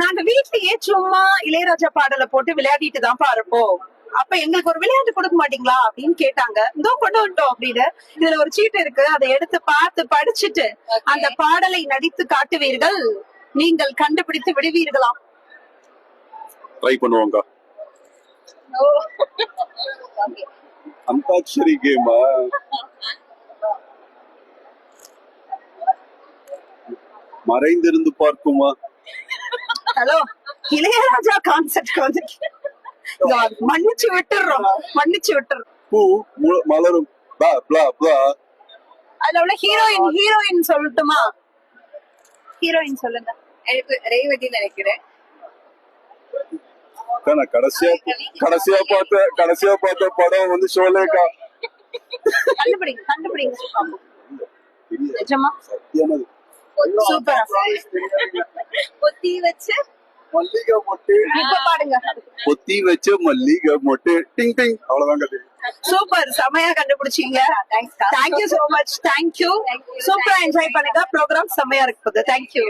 நாங்க வீட்லயே சும்மா இளையராஜா பாடலை போட்டு விளையாடிட்டு தான் இருப்போம். அப்ப எங்களுக்கு ஒரு விளையாட்டு கொடுக்க மாட்டீங்களா அப்படின்னு கேட்டாங்க. இதோ கொண்டு வந்துட்டோம் அப்படின்னு. இதுல ஒரு சீட்டு இருக்கு. அதை எடுத்து பார்த்து படிச்சுட்டு அந்த பாடலை நடித்து காட்டுவீர்கள். நீங்கள் கண்டுபிடித்து விடுவீர்களாம் ட்ரை பண்ணுவாங்க அந்தாட்சரி கேமா. மறைந்திருந்து பார்க்குமா? ஹலோ இளையராஜா கான்செப்ட் வந்து. மன்னிச்சு விட்டுறோம் மன்னிச்சு விட்டுறோம். பூ மலரும். பா பிளா பிளா அதுல உள்ள ஹீரோயின் ஹீரோயின் சொல்லட்டுமா? ஹீரோயின் சொல்லுங்க. எனக்கு ரேவதி நினைக்கிறேன். நான் கடைசியா கடைசியா பார்த்த கடைசியா பார்த்த படம் வந்து ஷோலேகா கண்டுபிடிங்க கண்டுபிடிங்க. நிஜமா? சூப்பரா. பொத்தி வச்ச மல்லிகை மொட்டு. இப்ப பாடுங்க பொத்தி வச்ச மல்லிகை மொட்டு. டிங் டிங். அவ்வளவுதான் கதை சூப்பர். செமையா கண்டுபிடிச்சீங்க. Thank you so much thank you சூப்பரா என்ஜாய் பண்ணுங்க. ப்ரோக்ராம் செமையா இருக்கு. Thank you